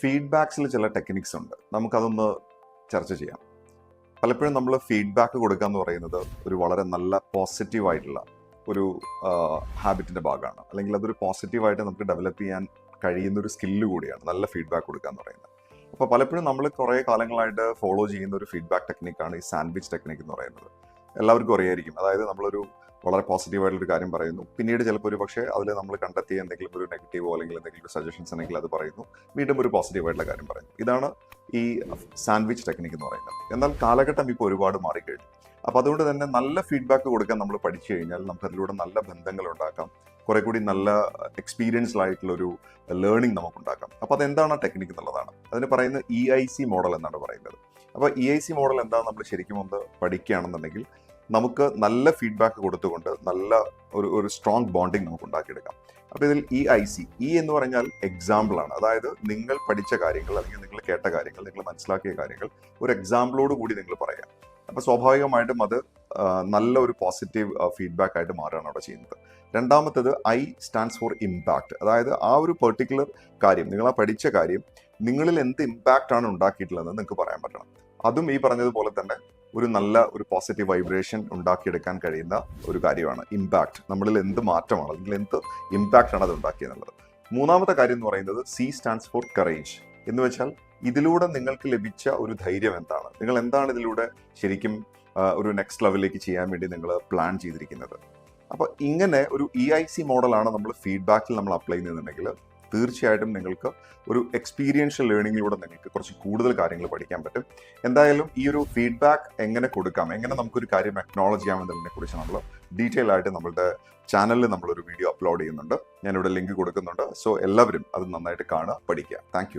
ഫീഡ്ബാക്സിൽ ചില ടെക്നിക്സ് ഉണ്ട്. നമുക്കതൊന്ന് ചർച്ച ചെയ്യാം. പലപ്പോഴും നമ്മൾ ഫീഡ്ബാക്ക് കൊടുക്കുക എന്ന് പറയുന്നത് ഒരു വളരെ നല്ല പോസിറ്റീവായിട്ടുള്ള ഒരു ഹാബിറ്റിന്റെ ഭാഗമാണ്. അല്ലെങ്കിൽ അതൊരു പോസിറ്റീവായിട്ട് നമുക്ക് ഡെവലപ്പ് ചെയ്യാൻ കഴിയുന്ന ഒരു സ്കില്ല് കൂടിയാണ് നല്ല ഫീഡ്ബാക്ക് കൊടുക്കുക എന്ന് പറയുന്നത്. അപ്പോൾ പലപ്പോഴും നമ്മൾ കുറേ കാലങ്ങളായിട്ട് ഫോളോ ചെയ്യുന്ന ഒരു ഫീഡ്ബാക്ക് ടെക്നിക്കാണ് ഈ സാൻഡ്വിച്ച് ടെക്നിക്ക് എന്ന് പറയുന്നത്. എല്ലാവർക്കും അറിയായിരിക്കും. അതായത് നമ്മളൊരു വളരെ പോസിറ്റീവായിട്ടുള്ള ഒരു കാര്യം പറയുന്നു. പിന്നീട് ചിലപ്പോൾ ഒരു പക്ഷേ അതിൽ നമ്മൾ കണ്ടെത്തിയ എന്തെങ്കിലും ഒരു നെഗറ്റീവോ അല്ലെങ്കിൽ എന്തെങ്കിലും ഒരു സജഷൻസ് ഉണ്ടെങ്കിൽ അത് പറയുന്നു. വീണ്ടും ഒരു പോസിറ്റീവായിട്ടുള്ള കാര്യം പറയുന്നു. ഇതാണ് ഈ സാൻഡ്വിച്ച് ടെക്നിക്ക് എന്ന് പറയുന്നത്. എന്നാൽ കാലഘട്ടം ഇപ്പോൾ ഒരുപാട് മാറിക്കഴിഞ്ഞു. അപ്പോൾ അതുകൊണ്ട് തന്നെ നല്ല ഫീഡ്ബാക്ക് കൊടുക്കാൻ നമ്മൾ പഠിച്ചു കഴിഞ്ഞാൽ നമുക്ക് അതിലൂടെ നല്ല ബന്ധങ്ങൾ ഉണ്ടാക്കാം. കുറെ കൂടി നല്ല എക്സ്പീരിയൻസ്ഡ് ആയിട്ടുള്ള ഒരു ലേണിംഗ് നമുക്ക് ഉണ്ടാക്കാം അപ്പോൾ അതെന്താണ് ടെക്നിക്ക് എന്നുള്ളതാണ്. അതിന് പറയുന്നത് ഇ ഐ സി മോഡൽ എന്നാണ് പറയുന്നത്. അപ്പോൾ ഇ ഐ സി മോഡൽ എന്താ നമ്മൾ ശരിക്കും ഒന്ന് പഠിക്കുകയാണെന്നുണ്ടെങ്കിൽ നമുക്ക് നല്ല ഫീഡ്ബാക്ക് കൊടുത്തുകൊണ്ട് നല്ല ഒരു ഒരു സ്ട്രോങ് ബോണ്ടിങ് നമുക്ക് ഉണ്ടാക്കിയെടുക്കാം. അപ്പോൾ ഇതിൽ ഇ ഐ സി ഇ എന്ന് പറഞ്ഞാൽ എക്സാമ്പിൾ ആണ്. അതായത് നിങ്ങൾ പഠിച്ച കാര്യങ്ങൾ അല്ലെങ്കിൽ നിങ്ങൾ കേട്ട കാര്യങ്ങൾ നിങ്ങൾ മനസ്സിലാക്കിയ കാര്യങ്ങൾ ഒരു എക്സാമ്പിളോട് കൂടി നിങ്ങൾ പറയാം അപ്പോൾ സ്വാഭാവികമായിട്ടും അത് നല്ല ഒരു പോസിറ്റീവ് ഫീഡ്ബാക്ക് ആയിട്ട് മാറുകയാണ് അവിടെ ചെയ്യുന്നത്. രണ്ടാമത്തത് ഐ സ്റ്റാൻഡ്സ് ഫോർ ഇമ്പാക്ട് അതായത് ആ ഒരു പെർട്ടിക്കുലർ കാര്യം നിങ്ങൾ ആ പഠിച്ച കാര്യം നിങ്ങളിൽ എന്ത് ഇമ്പാക്റ്റ് ആണ് ഉണ്ടാക്കിയിട്ടുള്ളതെന്ന് നിങ്ങൾക്ക് പറയാൻ പറ്റണം. അതും ഈ പറഞ്ഞതുപോലെ തന്നെ ഒരു നല്ല ഒരു പോസിറ്റീവ് വൈബ്രേഷൻ ഉണ്ടാക്കിയെടുക്കാൻ കഴിയുന്ന ഒരു കാര്യമാണ് ഇമ്പാക്ട് നമ്മളിൽ എന്ത് മാറ്റമാണ്? അല്ലെങ്കിൽ എന്ത് ഇമ്പാക്റ്റ് ആണ് അത് ഉണ്ടാക്കിയെന്നുള്ളത് മൂന്നാമത്തെ കാര്യം എന്ന് പറയുന്നത് സി സ്റ്റാൻഡ്സ് ഫോർ കറേജ് എന്ന് വെച്ചാൽ ഇതിലൂടെ നിങ്ങൾക്ക് ലഭിച്ച ഒരു ധൈര്യം എന്താണ്? നിങ്ങൾ എന്താണ് ഇതിലൂടെ ശരിക്കും ഒരു നെക്സ്റ്റ് ലെവലിലേക്ക് ചെയ്യാൻ വേണ്ടി നിങ്ങൾ പ്ലാൻ ചെയ്തിരിക്കുന്നത്? അപ്പോൾ ഇങ്ങനെ ഒരു ഇ ഐ സി മോഡലാണ് നമ്മൾ ഫീഡ്ബാക്കിൽ നമ്മൾ അപ്ലൈ ചെയ്യുന്നുണ്ടെങ്കിൽ തീർച്ചയായിട്ടും നിങ്ങൾക്ക് ഒരു എക്സ്പീരിയൻഷ്യൽ ലേണിങ്ങിലൂടെ നിങ്ങൾക്ക് കുറച്ച് കൂടുതൽ കാര്യങ്ങൾ പഠിക്കാൻ പറ്റും. എന്തായാലും ഈ ഒരു ഫീഡ്ബാക്ക് എങ്ങനെ കൊടുക്കാം എങ്ങനെ നമുക്കൊരു കാര്യം അക്നോളജ് ചെയ്യാമെന്നതിനെ കുറിച്ച് നമ്മൾ ഡീറ്റെയിൽ ആയിട്ട് നമ്മളുടെ ചാനലിൽ നമ്മളൊരു വീഡിയോ അപ്ലോഡ് ചെയ്യുന്നുണ്ട്. ഞാനിവിടെ ലിങ്ക് കൊടുക്കുന്നുണ്ട്. സോ എല്ലാവരും അത് നന്നായിട്ട് കാണുക പഠിക്കുക. താങ്ക്